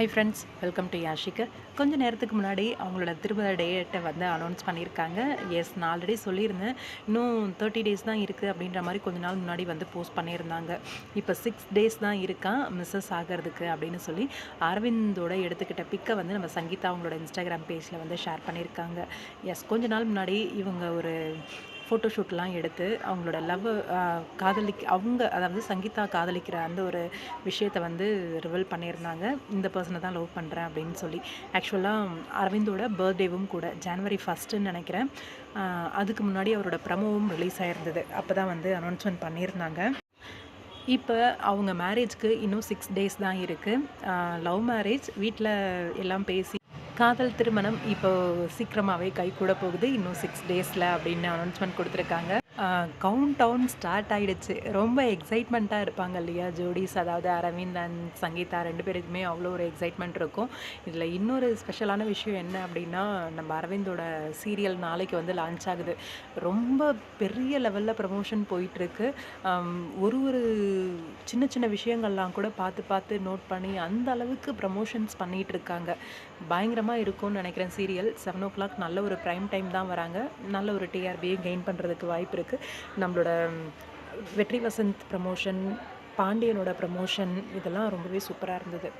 High friends welcome to யாஷிகர் கொஞ்சம் நேரத்துக்கு முன்னாடி அவங்களோட திருமண டேட்டை வந்து அனௌன்ஸ் பண்ணியிருக்காங்க. எஸ் நான் ஆல்ரெடி சொல்லியிருந்தேன். இன்னும் தேர்ட்டி டேஸ் தான் இருக்குது அப்படின்ற மாதிரி கொஞ்ச நாள் முன்னாடி வந்து போஸ்ட் பண்ணியிருந்தாங்க. இப்போ சிக்ஸ் டேஸ் தான் இருக்கான் மிஸ்ஸஸ் ஆகிறதுக்கு அப்படின்னு சொல்லி அரவிந்தோட எடுத்துக்கிட்ட பிக்கை வந்து நம்ம சங்கீதா அவங்களோட இன்ஸ்டாகிராம் பேஜில் வந்து ஷேர் பண்ணியிருக்காங்க. எஸ் கொஞ்ச நாள் முன்னாடி இவங்க ஒரு ஃபோட்டோஷூட்லாம் எடுத்து அவங்களோட லவ் காதலி அவங்க அதாவது சங்கீதா காதலிக்கிற அந்த ஒரு விஷயத்தை வந்து ரிவல் பண்ணியிருந்தாங்க. இந்த பர்சனை தான் லவ் பண்ணுறேன் அப்படின்னு சொல்லி. ஆக்சுவலாக அரவிந்தோட பர்த்டேவும் கூட ஜனவரி ஃபஸ்ட்டுன்னு நினைக்கிறேன். அதுக்கு முன்னாடி அவரோட ப்ரமோவும் ரிலீஸ் ஆகிருந்தது அப்போ தான் வந்து அனௌன்ஸ்மெண்ட் பண்ணியிருந்தாங்க. இப்போ அவங்க மேரேஜ்க்கு இன்னும் சிக்ஸ் டேஸ் தான் இருக்குது லவ் மேரேஜ் வீட்டில் எல்லாம் பேசி காதல் திருமணம் இப்போ சீக்கிரமாகவே கை கூட போகுது. இன்னும் சிக்ஸ் டேஸில் அப்படின்னு அனௌன்ஸ்மெண்ட் கொடுத்துருக்காங்க. கவுண்ட் டவுன் ஸ்டார்ட் ஆகிடுச்சு ரொம்ப எக்ஸைட்மெண்ட்டாக இருப்பாங்க இல்லையா ஜோடிஸ்? அதாவது அரவிந்த் அண்ட் சங்கீதா ரெண்டு பேருக்குமே அவ்வளோ ஒரு எக்ஸைட்மெண்ட் இருக்கும். இதில் இன்னொரு ஸ்பெஷலான விஷயம் என்ன அப்படின்னா நம்ம அரவிந்தோட சீரியல் நாளைக்கு வந்து லான்ச் ஆகுது. ரொம்ப பெரிய லெவலில் ப்ரமோஷன் போயிட்டுருக்கு. ஒரு ஒரு சின்ன சின்ன விஷயங்கள்லாம் கூட பார்த்து பார்த்து நோட் பண்ணி அந்த அளவுக்கு ப்ரமோஷன்ஸ் பண்ணிகிட்டு இருக்காங்க பயங்கரமாக இருக்கும்னு நினைக்கிறேன். சீரியல் செவன் ஓ கிளாக் நல்ல ஒரு ப்ரைம் டைம் தான் வராங்க. நல்ல ஒரு டிஆர்பியை கெயின் பண்ணுறதுக்கு வாய்ப்பு இருக்குது இருக்குது நம்மளோட வெற்றி வசந்த் ப்ரமோஷன் பாண்டியனோட ப்ரமோஷன் இதெல்லாம் ரொம்பவே சூப்பராக இருந்தது.